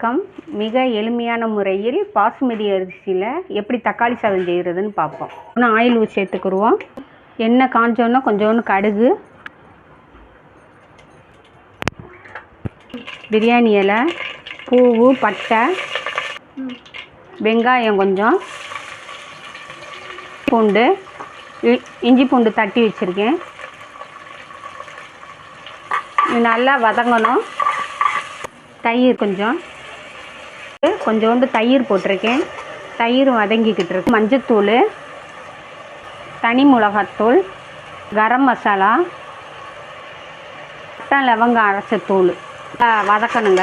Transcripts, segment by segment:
வணக்கம். மிக எளிமையான முறையில் பாசுமதி அரிசியில் எப்படி தக்காளி சாதம் செய்கிறதுன்னு பார்ப்போம். இன்னும் ஆயில் ஊற்றி சேர்த்துக்குருவோம். எண்ணெய் காஞ்சோன்னா கொஞ்சோன்னு கடுகு பிரியாணி இலை பூவு பட்டை வெங்காயம் கொஞ்சம் பூண்டு இ- இஞ்சி பூண்டு தட்டி வச்சுருக்கேன். நல்லா வதங்கணும். தயிர் கொஞ்சம். கொஞ்சோண்டு தயிர் போட்டிருக்கேன். தயிர் வதங்கிக்கிட்டு இருக்கு மஞ்சத்தூள் தனி மிளகாத்தூள் கரம் மசாலா பட்டை லவங்கம் அரைச்ச தூள் ஆ, வதக்கணுங்க.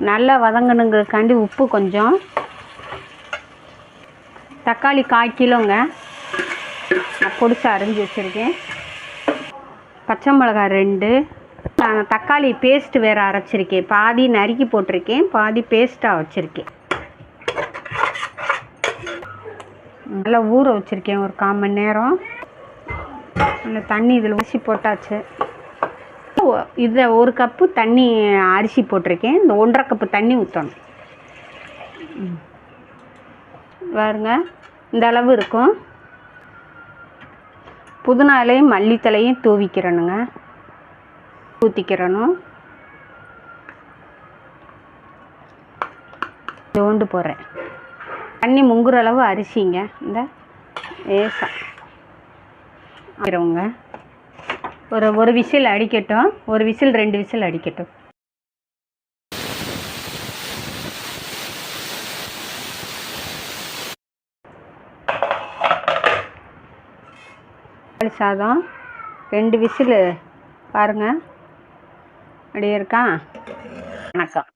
நல்லா வதங்கணுங்கிறதுக்காண்டி உப்பு கொஞ்சம். தக்காளி கால் கிலோங்க. நான் பொடிச்சு அரிஞ்சு வச்சுருக்கேன். பச்சை மிளகாய் ரெண்டு தக்காளி பேஸ்ட்டு வேறு அரைச்சிருக்கேன். பாதி நறுக்கி போட்டிருக்கேன் பாதி பேஸ்ட்டாக வச்சுருக்கேன். நல்லா ஊற வச்சுருக்கேன் ஒரு கால் மணி நேரம். நல்லா தண்ணி இதில் ஊசி போட்டாச்சு. இதில் ஒரு கப்பு தண்ணி அரிசி போட்டிருக்கேன். இந்த ஒன்றரை கப்பு தண்ணி ஊற்றணும். பாருங்க இந்த அளவு இருக்கும். புதினா இலையும் மல்லித்தலையும் தூவிக்கிறணுங்க ஊற்றிக்கிறணும் தோண்டு போடுறேன். தண்ணி முங்குற அளவு அரிசிங்க. இந்த ஏசா ஆகிறவங்க ஒரு ஒரு விசில் அடிக்கட்டும். ஒரு விசில் ரெண்டு விசில் அடிக்கட்டும். தக்காளி சாதம் ரெண்டு விசில் பாருங்கள் அப்படியே இருக்கா? வணக்கம்.